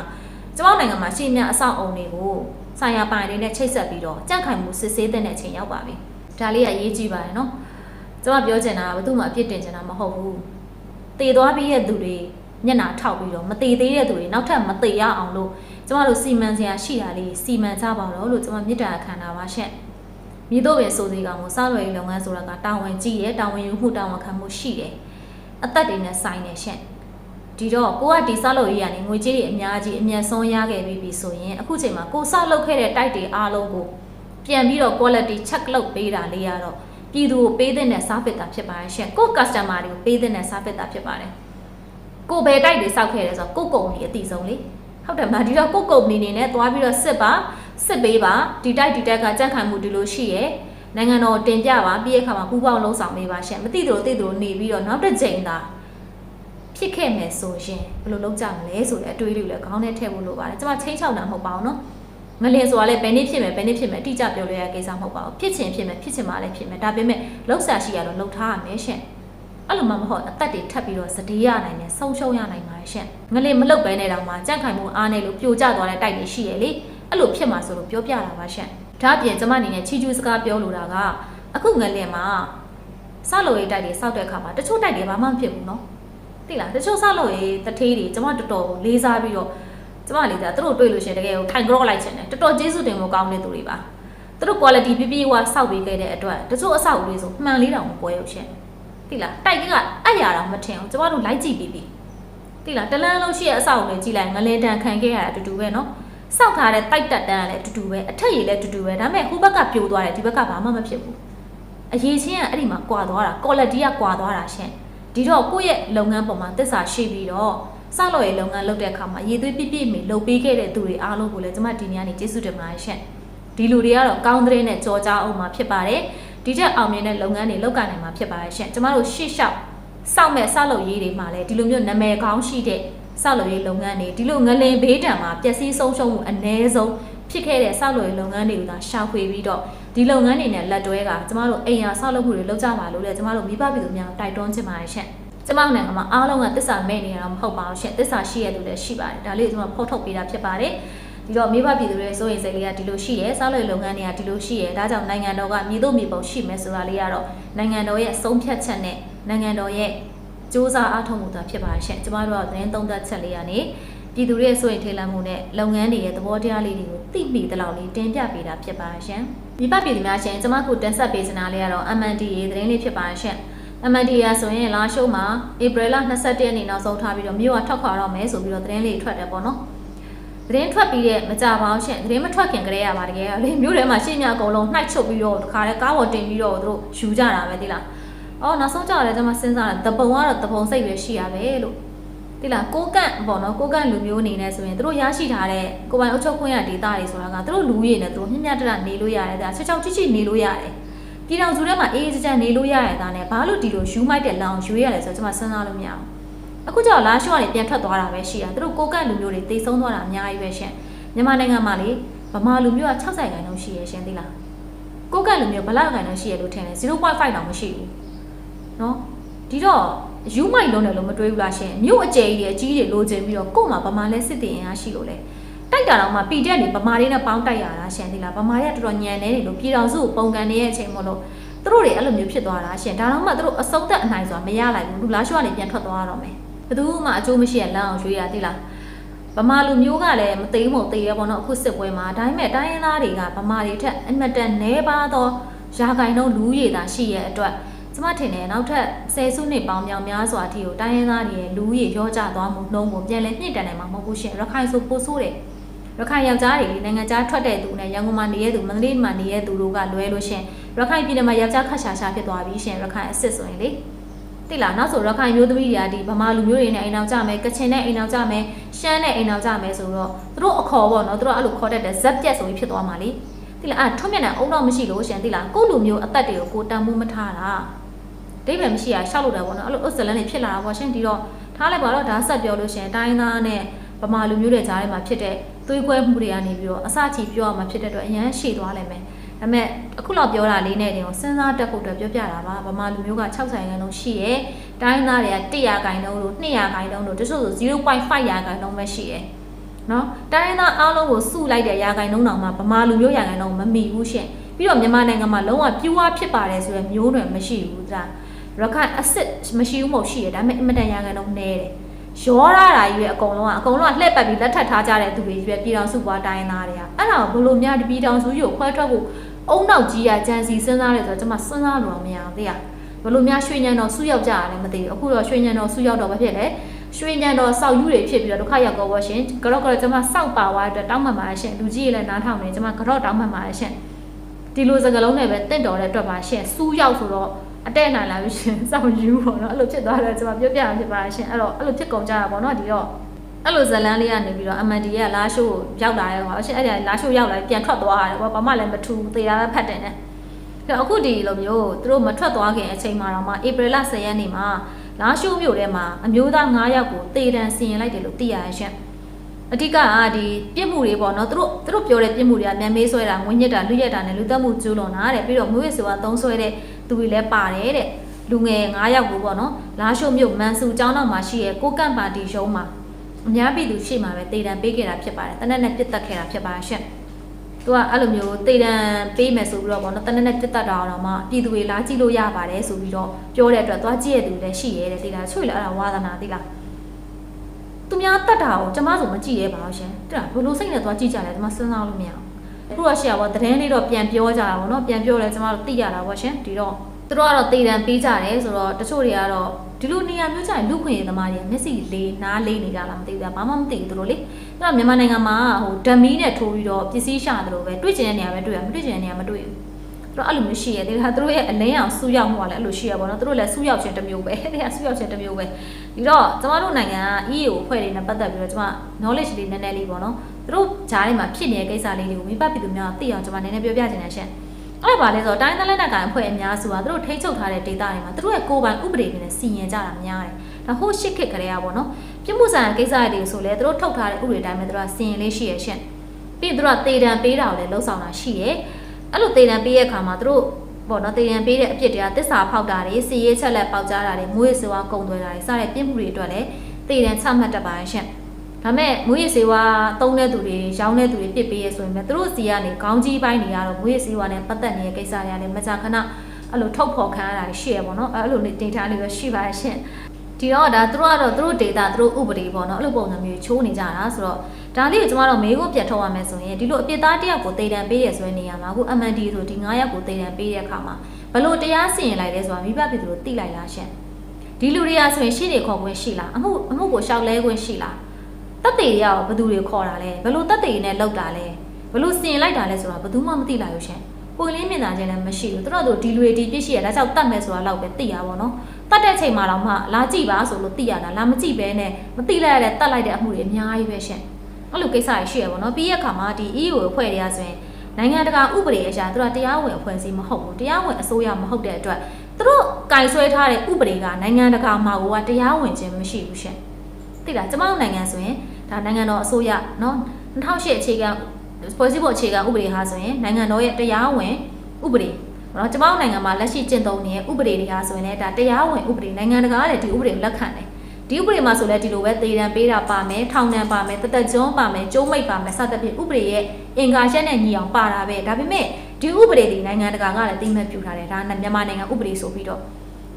ကျမတို့နိုင်ငံမှာရှေ့မြအဆောက်အုံတွေကိုဆိုင်ရာပိုင်တွေနဲ့ချိတ်ဆက်ပြီးတော့ကြန့်ခိုင်မှုစစ်ဆေးတဲ့အချိန်ရောက်ပါပြီဒါလေးကအရေးကြီးပါတယ်နော်ကျမပြောချင်တာကဘယ်သူမှအပြစ်တင်ချင်တာမဟုတ်ဘူးတည်သွားပြီးတဲ့သူတွေမျက်နှာထောက်ပြီးတော့မတည်သေးတဲ့သူတွေနောက်ထပ်မတည်ရအောင်လို့ကျမတို့စီမံစရာရှိတာလေးစီမံကြပါတော့လို့ကျမမေတ္တာခံတာပါရှင့် မြည်တော့ပဲစိုးစီကောင်ကိုစားလွယ်ရေးလုပ်ငန်းဆိုတာကတာဝန်ကြီးရဲ့တာဝန်ယူမှုတာဝန်ခံမှုရှိတယ်အသက်တွေနဲ့ဆိုင်နေရှင့်ဒီတော့ကိုကဒီစားလို့ရရနေငွေကြေးတွေအများကြီးအမြတ်ဆုံးရခဲ့ပြီပြီဆိုရင်အခုချိန်မှာကိုစလုပ်ခဲ့တဲ့တိုက်တွေအားလုံးကိုပြန်ပြီးတော့ quality check လုပ်ပေးတာလေးရတော့ပြည်သူကိုပေးတဲ့ service တာဖြစ်ပါတယ်ရှင့်ကို customer တွေကိုပေးတဲ့ service တာဖြစ်ပါတယ်ကိုဘယ်တိုက်တွေစောက်ခဲ့လဲဆိုတော့ကိုကုမ္ပဏီအတိဆုံးလေဟုတ်တယ်မလားဒီတော့ကိုကုမ္ပဏီနေနဲ့သွားပြီးတော့စစ်ပါ စစ်ပေးပါဒီတိုက်ဒီတိုက်ကကြန့်ခိုင်မှုဒီလိုရှိရဲ့နိုင်ငံတော်တင်ပြပါပြီးရခါမှာပူပေါင်းလုံးဆောင်ပေးပါရှင့်မသိတို့သိတို့နေပြီးတော့နောက်တစ်ချိန်သာဖြစ်ခဲ့မယ်ဆိုရင်ဘယ်လိုလုပ်ကြမလဲဆိုတဲ့အတွေးလေးကိုလည်းခေါင်းထဲထည့်ဖို့လိုပါတယ်ကျွန်မချင်းချောက်တာမဟုတ်ပါဘူးနော်ငလင်ဆိုတာလည်းဘယ်နည်းဖြစ်မယ်ဘယ်နည်းဖြစ်မယ်အတိအကျပြောလို့ရတဲ့ကိစ္စမဟုတ်ပါဘူးဖြစ်ချင်ဖြစ်မယ်ဖြစ်ချင်မှလည်းဖြစ်မယ်ဒါပေမဲ့လောက်ဆာရှိရတော့လှုပ်ထားရမယ်ရှင့်အဲ့လိုမှမဟုတ်အသက်တွေထပ်ပြီးတော့စတေးရနိုင်တယ်ဆုံးရှုံးရနိုင်ပါတယ်ရှင့်ငလင်မလုတ်ပဲနေတော့မှကြန့်ခိုင်မှုအားနေလို့ပြိုကျသွားတဲ့တိုက်တွေရှိရလေ အဲ့လိုဖြစ်မှာဆိုလို့ပြောပြတာပါရှင့်ဒါအပြင်ကျမအနေနဲ့ချီကျူးစကားပြောလိုတာကအခုငလင်မှာစလို့ရေးတိုက်တွေစောက်တဲ့အခါမှာတချို့တိုက်တွေဘာမှမဖြစ်ဘူးနော်သိလားတချို့စလို့ရေးတထေးတွေကျွန်မတော်တော်လေးစားပြီးတော့ကျွန်မလေးကသူတို့တွေ့လို့ရှိရင်တကယ်ကိုထိုင်ကြော့လိုက်ချင်တယ်တော်တော်ကျေးဇူးတင်ဖို့ကောင်းတဲ့သူတွေပါသူတို့ quality ပြပြဝစောက်ပေးခဲ့တဲ့အတွက်တချို့အဆောက်အဦတွေဆိုမှန်လေးတောင်မပွဲရုပ်ရှင်သိလားတိုက်ကအဲ့ရတာမထင်အောင်ကျွန်မတို့လိုက်ကြည့်ပြီးပြီသိလားတလန်းလုံးရှိရဲ့အဆောက်အဦတွေကြည့်လိုက်ငလင်းတန်ခံခဲ့ရတာအတူတူပဲနော် စောက်ထားတဲ့တိုက်တက်တန်းကလည်းအတူတူပဲအထက်ရည်လည်းအတူတူပဲဒါပေမဲ့ဟိုဘက်ကပြိုသွားတယ်ဒီဘက်ကဘာမှမဖြစ်ဘူးအရေးချင်းကအဲ့ဒီမှာကွာသွားတာ quality ကကွာသွားတာရှင်ဒီတော့ကိုယ့်ရဲ့လုပ်ငန်းပေါ်မှာသစ္စာရှိပြီးတော့စောက်လို့ရဲ့လုပ်ငန်းလုပ်တဲ့အခါမှာရည်သွေးပြည့်ပြည့်မီလုပ်ပေးခဲ့တဲ့သူတွေအားလုံးကိုလည်းကျွန်မဒီနေ့ကနေကျေးဇူးတင်ပါတယ်ရှင်ဒီလူတွေကတော့ကောင်းတဲ့နဲ့ကြောကြားအောင်မှာဖြစ်ပါတယ်ဒီထက်အောင်မြင်တဲ့လုပ်ငန်းတွေလုပ်ကိုင်နိုင်မှာဖြစ်ပါတယ်ရှင်ကျွန်မတို့ရှေ့လျှောက်စောက်မဲ့စောက်လုပ်ရေးတွေမှာလည်းဒီလိုမျိုးနာမည်ကောင်းရှိတဲ့ ဆောက်လုပ်ရေးလုပ်ငန်းတွေဒီလိုငလင်ဘေးတံမှာပျက်စီးဆုံးရှုံးမှုအ ਨੇ ဆုံးဖြစ်ခဲ့တဲ့ဆောက်လုပ်ရေးလုပ်ငန်းတွေကိုသာရှာဖွေပြီးတော့ဒီလုပ်ငန်းတွေနဲ့လက်တွဲကကျမတို့အိမ်ယာဆောက်လုပ်မှုတွေလုပ်ကြပါလို့လေကျမတို့မိဘပြည်သူများတိုက်တွန်းချင်ပါတယ်ရှင့်ကျမတို့နိုင်ငံမှာအားလုံးကတစ္ဆာမဲ့နေရတာမဟုတ်ပါဘူးရှင့်တစ္ဆာရှိရတဲ့သူလည်းရှိပါတယ်ဒါလေးကိုကျမဖော်ထုတ်ပေးတာဖြစ်ပါတယ်ဒီတော့မိဘပြည်သူတွေစိုးရိမ်စိတ်လေးကဒီလိုရှိရဲဆောက်လုပ်ရေးလုပ်ငန်းတွေကဒီလိုရှိရဲဒါကြောင့်နိုင်ငံတော်ကမြေတို့မြေပုံရှိမယ်ဆိုတာလေးကတော့နိုင်ငံတော်ရဲ့ဆုံးဖြတ်ချက်နဲ့နိုင်ငံတော်ရဲ့ စ조사အားထုတ်မှုသာဖြစ်ပါရှင့်ကျမတို့ကသတင်းသုံးသပ်ချက်လေးကနေပြည်သူတွေရဲ့စိုးရိမ်ထိတ်လန့်မှုနဲ့လုပ်ငန်းတွေရဲ့သဘောတရားလေးတွေကိုသိမိသလောက်လေးတင်ပြပေးတာဖြစ်ပါရှင့်မိဘပြည်သူများရှင်ကျမခုတင်ဆက်ပေးစနာလေးကတော့ MNDA သတင်းလေးဖြစ်ပါရှင့် MNDA ဆိုရင်လာရှိုးမှာဧပြီလ22ရက်နေ့နောက်ဆုံးထားပြီးတော့မြို့ကထွက်ခွာတော့မယ်ဆိုပြီးတော့သတင်းလေးထွက်တယ်ပေါ့နော်သတင်းထွက်ပြီးတဲ့မကြပါဘူးရှင့်သတင်းမထွက်ခင်ကလေးရပါတကယ်လေမြို့ထဲမှာရှင်းမြအကုန်လုံးနှိုက်ချုပ်ပြီးတော့တခါလဲကားပေါ်တင်ပြီးတော့သူတို့ယူကြတာပဲဒီလား အော်နောက်ဆုံးကြတော့ကျွန်မစဉ်းစားတယ်တပုံကတော့တပုံစိတ်ပဲရှိရပဲလို့ဒီလားကိုကန့်ပေါ့နော်ကိုကန့်လူမျိုးအနေနဲ့ဆိုရင်သူတို့ရရှိထားတဲ့ကိုပိုင်အုပ်ချုပ်ခွင့်ရဒေတာတွေဆိုတာကသူတို့လူရည်နဲ့သူတို့မြင့်မြတ်တရနေလို့ရတယ်ဒါချက်ချောက်ချိချိနေလို့ရတယ်ပြည်တော်စုထဲမှာအေးအေးချမ်းချမ်းနေလို့ရရတာနဲ့ဘာလို့ဒီလိုယူမိုက်တဲ့လောင်ယူရလဲဆိုတော့ကျွန်မစဉ်းစားလို့မရဘူးအခုကျတော့လာရှော့ကနေပြန်ထွက်သွားတာပဲရှိတာသူတို့ကိုကန့်လူမျိုးတွေတိတ်ဆုံးသွားတာအများကြီးပဲရှင်မြန်မာနိုင်ငံမှာလေဗမာလူမျိုးက60ခိုင်နှုန်းရှိရရှင်သိလားကိုကန့်လူမျိုးဘလောက်ခိုင်နှုန်းရှိရလို့ထင်တယ်0.5တောင်မရှိဘူး နော်ဒီတော့ယူမိုက်လုံးတယ်လို့မတွေးဘူးလားရှင်မြို့အကျယ်ကြီးတွေအကြီးတွေလိုချင်ပြီးတော့ကို့မှာဗမာလဲစစ်တင်အားရှိလို့လေတိုက်တာတော့မှပီတက်နေဗမာတွေနဲ့ပေါင်းတိုက်ရတာရှင်ဒီလားဗမာတွေကတော်တော်ညံနေတယ်လို့ပြည်တော်စုကိုပုံကန်နေတဲ့အချိန်မို့လို့သူတို့တွေအဲ့လိုမျိုးဖြစ်သွားတာရှင်ဒါတော့မှသူတို့အစုံသက်အနိုင်ဆိုတာမရလိုက်ဘူးလူလားရှုကနေပြန်ထွက်သွားတော့မယ်ဘယ်သူမှအကျိုးမရှိရလမ်းအောင်ရွေးရသိလားဗမာလူမျိုးကလည်းမသိမို့သိရပေါ့နော်အခုစစ်ပွဲမှာဒါပေမဲ့တိုင်းရင်းသားတွေကဗမာတွေထက်အမတန်နှဲပါသောရာဂိုင်နှုန်းလူရည်သာရှိရဲ့အတွက် ကျမထင်တယ်နောက်ထပ်ဆယ်စုနှစ်ပေါင်းမြောင်များစွာအထိကိုတိုင်းရင်းသားတွေရဲ့လူရည်ရောကြသွားမှုနှုန်းကိုပြန်လည်မြင့်တက်နိုင်မှာမဟုတ်ဘူးရှင်ရခိုင်ဆိုပိုဆိုးတယ်ရခိုင်ယောက်ျားတွေနိုင်ငံခြားထွက်တဲ့သူနဲ့ရန်ကုန်မှာနေတဲ့သူမန္တလေးမှာနေတဲ့သူတို့ကလွဲလို့ရှင်ရခိုင်ပြည်နယ်မှာယောက်ျားခတ်ရှာရှာဖြစ်သွားပြီရှင်ရခိုင်အစ်စ်ဆိုရင်လေတိလားနောက်ဆိုရခိုင်မျိုးသမီးတွေကဒီဗမာလူမျိုးတွေနဲ့အိမ်အောင်ကြမယ်ကချင်နဲ့အိမ်အောင်ကြမယ်ရှမ်းနဲ့အိမ်အောင်ကြမယ်ဆိုတော့သူတို့အခေါ်ပေါ့နော်သူတို့အဲ့လိုခေါ်တတ်တဲ့ဇက်ပြက်ဆိုပြီးဖြစ်သွားမှာလေတိလားအဲ့ထွတ်မြတ်တဲ့အုံတော့မရှိလို့ရှင်တိလားကိုလူမျိုးအသက်တွေကိုကိုတန်မိုးမထားတာ ဒိဗယ်မရှိရရှောက်လို့တယ်ပေါ့နော်အဲ့လိုအစ်စလန်တွေဖြစ်လာတာပေါ့ရှင်ဒီတော့ထားလိုက်ပါတော့ဒါဆက်ပြောလို့ရှင်တိုင်းသားနဲ့ဗမာလူမျိုးတွေကြားထဲမှာဖြစ်တဲ့သွေးကွဲမှုတွေကနေပြီးတော့အစချီပြောရမှာဖြစ်တဲ့အတွက်အရန်ရှည်သွားလိမ့်မယ်ဒါပေမဲ့အခုလောက်ပြောတာလေးနဲ့တင်ကိုစဉ်းစားတက်ဖို့အတွက်ပြောပြတာပါဗမာလူမျိုးက60ခိုင်နှုန်းရှိရဲတိုင်းသားတွေက100ခိုင်နှုန်းလို့200ခိုင်နှုန်းလို့တချို့ဆို0.5ရာခိုင်နှုန်းပဲရှိရဲနော်တိုင်းသားအားလုံးကိုစုလိုက်တဲ့ရာခိုင်နှုန်းတောင်မှဗမာလူမျိုးရာခိုင်နှုန်းမမီဘူးရှင်ပြီးတော့မြန်မာနိုင်ငံမှာလုံးဝပြူဝဖြစ်ပါတယ်ဆိုရယ်မျိုးနွယ်မရှိဘူးဒါ ရခိုင်အစ်စ်မရှိဘူးမဟုတ်ရှိရဒါပေမဲ့အင်မတန်ရာခိုင်နှုန်းနည်းတယ်ရောရတာကြီးပဲအကုန်လုံးကအကုန်လုံးကလှည့်ပတ်ပြီးလက်ထပ်ထားကြတဲ့သူတွေကြီးပဲပြည်တော်စုပွားတိုင်းသားတွေကအဲ့ဒါကိုဘလို့များဒီပြည်တော်စုကြီးကိုခွဲထွက်ဖို့အုံနောက်ကြီးကကြံစီစဉ်းစားတယ်ဆိုတော့ကျွန်မစဉ်းစားလို့မရဘူးသိရဘလို့များရွှေညံတော်စုရောက်ကြရတယ်မသိဘူးအခုတော့ရွှေညံတော်စုရောက်တော့ဘာဖြစ်လဲရွှေညံတော်စောက်ယူတွေဖြစ်ပြီးတော့ဒုက္ခရောက်တော့ရှင်ကတော့ကတော့ကျွန်မစောက်ပါသွားအတွက်တောင်းမှန်ပါရှင်လူကြီးလည်းနားထောင်နေကျွန်မကတော့တောင်းမှန်ပါရှင်ဒီလိုစကားလုံးတွေပဲတင့်တော်တဲ့အတွက်ပါရှင်စူးရောက်ဆိုတော့ အတဲ့နိုင်လာပြီရှင်စောက်ယူပေါ့နော်အဲ့လိုဖြစ်သွားတယ်ကျွန်မပြောပြရဖြစ်ပါရှင်အဲ့တော့အဲ့လိုဖြစ်ကုန်ကြတာပေါ့နော်ဒီတော့အဲ့လိုဇလန်းလေးကနေပြီးတော့ MND ရဲ့လာရှိုးကိုရောက်လာတယ်ဟောရှင်အဲ့ဒီလာရှိုးရောက်လာပြန်ထွက်သွားတယ်ဘာမှလည်းမထူသေတာပဲဖတ်တယ်နဲ့အခုဒီလိုမျိုးသူတို့မထွက်သွားခင်အချိန်မှာတော့မှဧပြီလ10ရက်နေ့မှာလာရှိုးမြို့ထဲမှာအမျိုးသား9ယောက်ကိုတေတံစီရင်လိုက်တယ်လို့သိရရရှင်အဓိကကဒီပြစ်မှုတွေပေါ့နော်သူတို့သူတို့ပြောတဲ့ပြစ်မှုတွေကမြန်မေးဆွဲတာငွေညက်တာလူရက်တာနဲ့လူသက်မှုကျူးလွန်တာတဲ့ပြီးတော့မွေးဝေဆိုတာသုံးဆွဲတဲ့ သူတွေလည်းပါတယ်တဲ့လူငယ်9ယောက်ကိုပေါ့နော်လာရှိုးမြို့မန်ဆူကျောင်းတော်မှာရှိရဲ့ကိုကန့်ပါတီရုံးမှာအများပြည်သူရှေ့မှာပဲတေတံပေးခဲ့တာဖြစ်ပါတယ်တနက်နဲ့ပြစ်တက်ခဲ့တာဖြစ်ပါရှင့်သူကအဲ့လိုမျိုးတေတံပေးမယ်ဆိုပြီးတော့ဗောနော်တနက်နဲ့တက်တက်တာတော့မှပြည်သူတွေလာကြည့်လို့ရပါတယ်ဆိုပြီးတော့ပြောတဲ့အတွက်သွားကြည့်ရတဲ့သူလည်းရှိရဲတဲ့တေတံချွေလည်းအဲ့ဒါဝါသနာသိလားသူများတက်တာကိုကျမဆိုမကြည့်ရဲပါဘူးရှင်တဲ့ဘလို့စိတ်နဲ့သွားကြည့်ကြလဲကျမစဉ်းစားလို့မရဘူး အခုတော့ရှိရပါဘောသတင်းလေးတော့ပြန်ပြောကြတာဗောနော်ပြန်ပြောလဲကျမတို့သိရတာဗောရှင်ဒီတော့သူတို့ကတော့တေတံပေးကြတယ်ဆိုတော့တချို့တွေကတော့ဒီလိုနေရာမျိုးကြရင်လူခွင့်ရေးသမားတွေမျက်စိလေးနားလေးနေကြလားမသိဘူးဘာမှမသိဘူးသူတို့လေအဲ့တော့မြန်မာနိုင်ငံမှာဟိုဓမီနဲ့ထိုးပြီးတော့ပစ္စည်းရှာတယ်လို့ပဲတွေ့ကျင်တဲ့နေရာပဲတွေ့ရမတွေ့ကျင်တဲ့နေရာမတွေ့ဘူးသူ တို့အဲ့လိုမျိုးရှိရတယ်ဒါသူတို့ရဲ့အလင်းအောင်စူးရောက်မှုကလည်းအဲ့လိုရှိရပါတော့သူတို့လည်းစူးရောက်ခြင်းတစ်မျိုးပဲတဲ့စူးရောက်ခြင်းတစ်မျိုးပဲဒီတော့ကျမတို့နိုင်ငံက EU အဖွဲ့တွေနဲ့ပတ်သက်ပြီးတော့ကျမ knowledge လေးနည်းနည်းလေးပေါ့နော်သူတို့ဂျားထဲမှာဖြစ်နေတဲ့ကိစ္စလေးတွေကိုမိဘပြည်သူများသိအောင်ကျမနည်းနည်းပြောပြချင်တယ်ရှင်အဲ့ဒါပါလဲဆိုတော့တိုင်းသားလက်နက်ကိုင်အဖွဲ့အများစုကသူတို့ထိချုပ်ထားတဲ့ဒေသတွေမှာသူတို့ရဲ့ကိုယ်ပိုင်ဥပဒေတွေနဲ့စီရင်ကြတာများတယ်။ဒါဟိုရှစ်ခစ်ကလေးอ่ะပေါ့နော်။ပြမှုဆိုင်ရာကိစ္စတွေဆိုလဲသူတို့ထုတ်ထားတဲ့ဥပဒေတိုင်းမှာသူတို့ကစီရင်လေးရှိရရှင့်။ပြီးရင်သူတို့ကတေတံပေးတာကိုလည်းလှုပ်ဆောင်တာရှိတယ်။ အဲ့လိုတေတံပေးရဲ့အခါမှာသူတို့ပေါ့နော်တေတံပေးတဲ့အပြစ်တွေကတစ္ဆာဖောက်တာတွေစီရေးချက်လက်ပေါက်ကြားတာတွေမွေးစေဝါကုံသွဲတာတွေစတဲ့ပြစ်မှုတွေအတွက်လည်းတေတံချမှတ်တတ်ပါရဲ့ရှင့်။ဒါမဲ့မွေးရစေဝါသုံးတဲ့သူတွေရောင်းတဲ့သူတွေပြစ်ပေးရဆိုရင်လည်းသူတို့စီကနေခေါင်းကြီးပိုင်းတွေကတော့မွေးရစေဝါနဲ့ပတ်သက်နေတဲ့ကိစ္စတွေကလည်းမကြာခဏအဲ့လိုထုတ်ဖော်ခံရတာရှိရပေါ့နော်အဲ့လိုနေတင်ထားလေးပဲရှိပါရဲ့ရှင်ဒီတော့ဒါသူတို့ကတော့သူတို့ data သူတို့ဥပဒေပေါ့နော်အဲ့လိုပုံစံမျိုးချိုးနေကြတာဆိုတော့ ဒါလေးကိုကျမတို့မေးဖို့ပြတ်ထုတ်ရမယ်ဆိုရင်ဒီလိုအပြစ်သားတစ်ယောက်ကိုတေတံပေးရဆိုတဲ့နေရာမှာအခု MND ဆိုဒီ9ယောက်ကိုတေတံပေးတဲ့အခါမှာဘလို့တရားစီရင်လိုက်လဲဆိုတာမိဘပြည်သူတို့သိလိုက်လားရှင်ဒီလူတွေကဆိုရင်ရှေ့နေခေါ်ခွင့်ရှိလားအမှုအမှုကိုရှောက်လဲခွင့်ရှိလားတက်တေတွေကဘယ်သူတွေခေါ်တာလဲဘလို့တက်တေတွေနဲ့လောက်တာလဲဘလို့စီရင်လိုက်တာလဲဆိုတာဘယ်သူမှမသိလိုက်ဘူးရှင်ပွင့်လင်းမြင်သာခြင်းလည်းမရှိဘူးသူတို့တို့ဒီလူတွေဒီပြစ်ရှိရဒါကြောင့်တတ်မယ်ဆိုတာတော့ပဲသိရပါတော့တတ်တဲ့ချိန်မှာတော့မှလာကြည့်ပါဆိုလို့သိရတာလာမကြည့်ပဲနဲ့မသိလိုက်ရတဲ့တတ်လိုက်တဲ့အမှုတွေအများကြီးပဲရှင် အဲ့လိုကိစ္စတွေရှိရပါတော့ပြီးရခါမှာဒီ EU အဖွဲ့တွေကဆိုရင်နိုင်ငံတကာဥပဒေအရာသူတို့တရားဝင်အဖွဲ့အစည်းမဟုတ်ဘူးတရားဝင်အစိုးရမဟုတ်တဲ့အတွက်သူတို့ကင်ဆွဲထားတဲ့ဥပဒေကနိုင်ငံတကာမှာကတရားဝင်ခြင်းမရှိဘူးရှင်သိလားကျမတို့နိုင်ငံဆိုရင်ဒါနိုင်ငံတော်အစိုးရเนาะ2008အခြေခံဖွဲ့စည်းပုံအခြေခံဥပဒေဟာဆိုရင်နိုင်ငံတော်ရဲ့တရားဝင်ဥပဒေเนาะကျမတို့နိုင်ငံမှာလက်ရှိကျင့်သုံးနေတဲ့ဥပဒေတွေဟာဆိုရင်လည်းဒါတရားဝင်ဥပဒေနိုင်ငံတကာကလည်းဒီဥပဒေကိုလက်ခံတယ် ဒီဥပဒေမှာဆိုလဲဒီလိုပဲသေဒဏ်ပေးတာပါမယ်ထောင်ဒဏ်ပါမယ်တသက်ကျွန်းပါမယ်ကျိုးမိတ်ပါမယ်စသဖြင့်ဥပဒေရဲ့အင်္ဂါချက်နဲ့ညီအောင်ပါတာပဲဒါပေမဲ့ဒီဥပဒေဒီနိုင်ငံတကာကလည်းသိမှတ်ပြုထားတယ်ဒါကမြန်မာနိုင်ငံဥပဒေဆိုပြီးတော့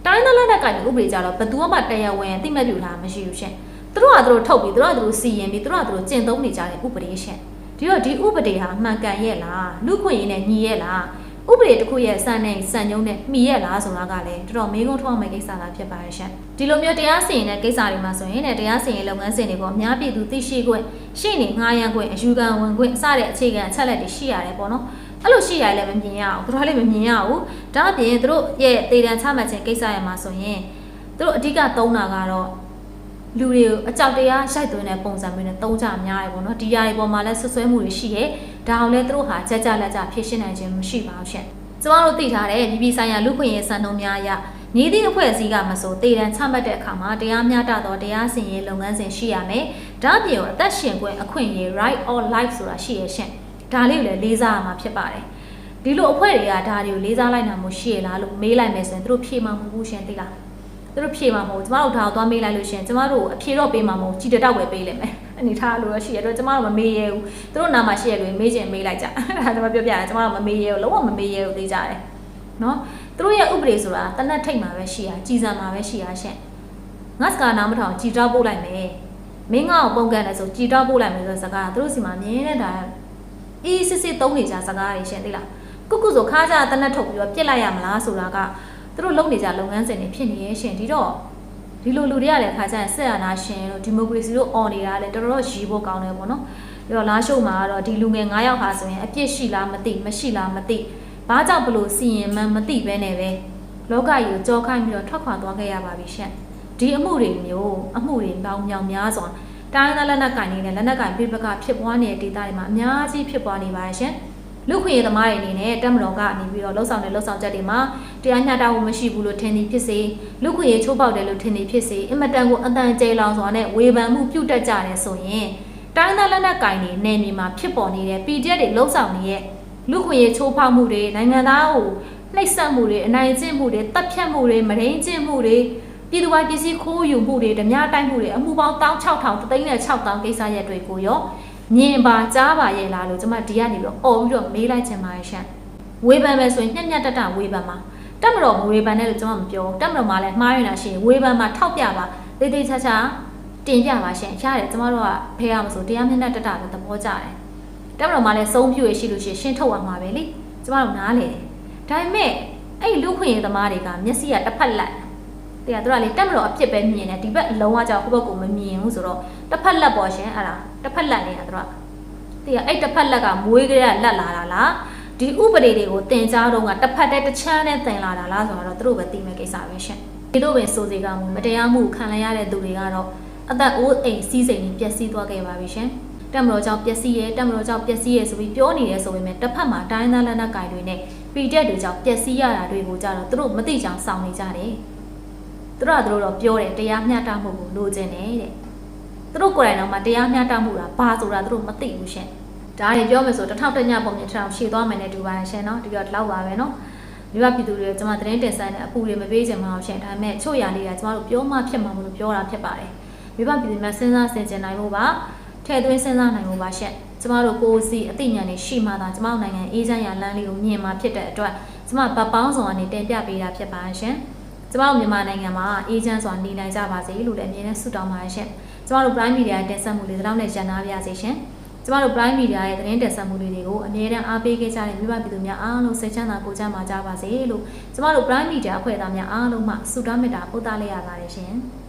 တိုင်းသားလက်နက်ကင်ဥပဒေကြတော့ဘယ်သူမှတရားဝင်သိမှတ်ပြုထားမရှိဘူးရှင်သူတို့ကသူတို့ထုတ်ပြီးသူတို့ကသူတို့စီရင်ပြီးသူတို့ကသူတို့ကျင့်သုံးနေကြတဲ့ဥပဒေရှင်ဒီတော့ဒီဥပဒေဟာမှန်ကန်ရဲ့လားလူခွင့်ရေးနဲ့ညီရဲ့လား ဥပဒေတစ်ခုရဲ့စံနဲ့စံညုံနဲ့မှီရဲ့လားဆိုတာကလည်းတော်တော်မေးခွန်းထုတ်မယ့်ကိစ္စသာဖြစ်ပါရဲ့ရှင်ဒီလိုမျိုးတရားစီရင်တဲ့ကိစ္စတွေမှာဆိုရင်လည်းတရားစီရင်လုပ်ငန်းစဉ်တွေပေါ်အများပြည်သူသိရှိခွင့်ရှိနေငှားရမ်းခွင့်အယူခံဝင်ခွင့်စတဲ့အခြေခံအချက်လက်တွေရှိရတယ်ပေါ့နော်အဲ့လိုရှိရလည်းမမြင်ရအောင်သူတို့လည်းမမြင်ရဘူးဒါအပြင်သူတို့ရဲ့တေတံချမှတ်ခြင်းကိစ္စရမှာဆိုရင်သူတို့အဓိကသုံးတာကတော့ လူတွေကိုအကြောက်တရားရိုက်သွင်းတဲ့ပုံစံမျိုးနဲ့တုံးကြများတယ်ပေါ့နော်ဒီຢာတွေပေါ်မှာလည်းဆွဆွဲမှုတွေရှိရဲဒါအောင်လဲသူတို့ဟာကြကြလက်ကြဖြစ်ရှင်းနိုင်ခြင်းမရှိပါဘူးရှင်ကျမတို့သိထားတဲ့ပြည်ပြည်ဆိုင်ရာလူခွင့်ရေးစံနှုန်းများအရညီသည့်အဖွဲ့အစည်းကမဆိုတေတံချမှတ်တဲ့အခါမှာတရားမျှတသောတရားစီရင်လုပ်ငန်းစဉ်ရှိရမယ်ဒါအပြင်အသက်ရှင်ခွင့်အခွင့်အရေး right or life ဆိုတာရှိရရှင်ဒါလေးကိုလည်းလေးစားရမှာဖြစ်ပါတယ်ဒီလိုအဖွဲ့တွေကဒါတွေကိုလေးစားလိုက်နိုင်မှုရှိရလားလို့မေးလိုက်မယ်ဆိုရင်သူတို့ဖြေမှာမဟုတ်ဘူးရှင်သိလား သူတို့ဖြေမှာမဟုတ်ကျမတို့ဒါကိုသွားမေးလိုက်လို့ရှင်ကျမတို့အဖြေတော့ပေးမှာမဟုတ်ကြည်တတောက်ပဲပေးလိုက်မယ်အနေထားလို့ရရှိရတော့ကျမတို့မမေးရဘူးသူတို့နာမှာရှိရလို့မေးချင်မေးလိုက်ကြအဲ့ဒါကျမပြောပြတယ်ကျမတို့မမေးရဘူးလုံးဝမမေးရဘူးသိကြတယ်နော်သူတို့ရဲ့ဥပဒေဆိုတာတနက်ထိတ်မှာပဲရှိရကြည်စံမှာပဲရှိရရှင်ငါစကားနားမထောင်ကြည်တောက်ပို့လိုက်မယ်မင်းငါ့ကိုပုံကန်တယ်ဆိုကြည်တောက်ပို့လိုက်မယ်ဆိုစကားသူတို့စီမှာမြင်နေတာအေးစစ်စစ်သုံးနေကြစကားတွေရှင်သိလားကုကုဆိုခါကြတနက်ထုတ်ပြီးတော့ပြစ်လိုက်ရမလားဆိုတာက သူတို့လုပ်နေကြလုပ်ငန်းစဉ်တွေဖြစ်နေရဲ့ရှင်ဒီတော့ဒီလိုလူတွေကလည်းခါကျရင်ဆက်ရနာရှင်တို့ဒီမိုကရေစီတို့អော်နေတာလည်းတော်တော်ရည်ဖို့ကောင်းတယ်ပေါ့နော်ပြီးတော့လာရှုပ်မှာကတော့ဒီလူငယ်9ယောက်ဟာဆိုရင်အပြစ်ရှိလားမသိမရှိလားမသိဘာကြောင့်ဘလို့စီရင်မှန်းမသိပဲနဲ့ပဲလောကကြီးကိုကြောခိုင်းပြီးတော့ထွက်ခွာသွားခဲ့ရပါပြီရှင်ဒီအမှုတွေမျိုးအမှုတွေပေါင်းမြောင်များစွာတိုင်းသားလက်နက်ကင်နေတဲ့လက်နက်ကင်ပြပကဖြစ်ပွားနေတဲ့ဒေသတွေမှာအများကြီးဖြစ်ပွားနေပါရှင် လူခွင့်ရသမားတွေအနေနဲ့တက်မတော်ကနေပြီးတော့လှုပ်ဆောင်တဲ့လှုပ်ဆောင်ချက်တွေမှာတရားမျှတမှုမရှိဘူးလို့ထင်သည်ဖြစ်စေလူခွင့်ရချိုးပေါက်တယ်လို့ထင်သည်ဖြစ်စေအင်မတန်ကိုအတန်ကျဲလောင်စွာနဲ့ဝေဖန်မှုပြုတ်တက်ကြတယ်ဆိုရင်တိုင်းသားလက်နက်ကင်တွေနယ်မြေမှာဖြစ်ပေါ်နေတဲ့ PDF တွေလှုပ်ဆောင်နေတဲ့လူခွင့်ရချိုးဖောက်မှုတွေနိုင်ငံသားကိုနှိပ်စက်မှုတွေအနိုင်ကျင့်မှုတွေတပ်ဖြတ်မှုတွေမရင်းကျင့်မှုတွေပြည်သူ့ပိုင်းပစ္စည်းခိုးယူမှုတွေဓမြတိုက်မှုတွေအမှုပေါင်း16000တသိန်းနဲ့6000ကိစ္စရက်တွေကိုရော မြင်ပါကြားပါရဲ့လားလို့ကျမဒီကနေပြီးတော့អော်ပြီးတော့မေးလိုက်ချင်ပါတယ်ရှင်ဝေဖန်ပဲဆိုရင်ညက်ညက်တက်တက်ဝေဖန်ပါတက်မတော်မဝေဖန်နဲ့လို့ကျမမပြောတက်မတော်မှလည်းမှားရင်လားရှိရင်ဝေဖန်မှာထောက်ပြပါတေးသေးချာချာတင်ပြပါရှင်ရတယ်ကျမတို့ကဖေးရမဆိုတရားမျက်နှာတက်တာပဲသဘောကျတယ်တက်မတော်မှလည်းစုံပြွေရှိလို့ရှိရင်ရှင်းထုတ်ရမှာပဲလေကျမတို့နားလေတယ်ဒါပေမဲ့အဲ့လူခွင့်ရေးသမားတွေကမျက်စိကတစ်ဖက်လက်တရားတို့ကလေတက်မတော်အဖြစ်ပဲမြင်တယ်ဒီဘက်အလုံးဝကြောက်ဟိုဘက်ကိုမမြင်ဘူးဆိုတော့တစ်ဖက်လက်ပေါ်ရှင်အဲ့ဒါ တစ်ဖက်လက်နေတာတို့ကတရားအဲ့တစ်ဖက်လက်ကမွေးကြရလက်လာတာလားဒီဥပဒေတွေကိုတင်ကြားတော့ကတစ်ဖက်တည်းတစ်ချမ်းနဲ့တင်လာတာလားဆိုတော့သူတို့ပဲသိမဲ့ကိစ္စပဲရှင်ဒီလိုပဲစိုးစေကမှုမတရားမှုခံရရတဲ့သူတွေကတော့အသက်အိုးအိမ်စီးစိမ်ကြီးပျက်စီးသွားခဲ့ပါပြီရှင်တက်မတော်ကြောင့်ပျက်စီးရဲတက်မတော်ကြောင့်ပျက်စီးရဲဆိုပြီးပြောနေရဲဆိုပေမဲ့တစ်ဖက်မှာတိုင်းသားလက်နက်ကင်တွေနဲ့ပီတက်တွေကြောင့်ပျက်စီးရတာတွေကိုကြတော့သူတို့မသိချောင်စောင့်နေကြတယ်သူတို့ကသူတို့တော့ပြောတယ်တရားမျှတမှုကိုလိုချင်တယ်တဲ့ သူတို့ကိုယ်တိုင်တော့မှတရားမျှတမှုတာဘာဆိုတာသူတို့မသိဘူးရှင်ဒါတွေပြောမယ်ဆိုတစ်ထောက်တစ်ညပုံမြင်တစ်ထောင်ရှည်သွားမယ်နဲ့တူပါတယ်ရှင်နော်ဒီတော့ဒီလောက်ပါပဲနော်မိဘပြည်သူတွေကျွန်မသတင်းတင်ဆက်နေအပူတွေမပေးချင်ပါဘူးရှင်ဒါပေမဲ့ချို့ရလေးကကျွန်တော်တို့ပြောမှဖြစ်မှာမလို့ပြောတာဖြစ်ပါတယ်မိဘပြည်သူများစဉ်းစားဆင်ခြင်နိုင်ဖို့ပါထည့်သွင်းစဉ်းစားနိုင်ဖို့ပါရှင်ကျမတို့ကိုယ်စီအသိဉာဏ်တွေရှိမှသာကျမတို့နိုင်ငံအေးချမ်းရာလမ်းလေးကိုမြင်မှာဖြစ်တဲ့အတွက်ကျမဗတ်ပေါင်းဆောင်ကနေတင်ပြပေးတာဖြစ်ပါရှင်ကျမတို့မြန်မာနိုင်ငံမှာအေးချမ်းစွာနေနိုင်ကြပါစေလို့လည်းအမြဲတမ်းဆုတောင်းပါတယ်ရှင် ကျမတို့ Prime Media ရဲ့တင်ဆက်မှုလေးတောင်းနဲ့ရန်နာပြစေရှင်ကျမတို့ Prime Media ရဲ့သတင်းတင်ဆက်မှုလေးတွေကိုအမြဲတမ်းအားပေးခဲ့ကြတဲ့မိဘပြည်သူများအားလုံးစိတ်ချမ်းသာကိုယ်ချမ်းသာကြပါစေလို့ကျမတို့ Prime Media အဖွဲ့သားများအားလုံးမှဆုတောင်းမေတ္တာပို့သလိုက်ရပါတယ်ရှင်။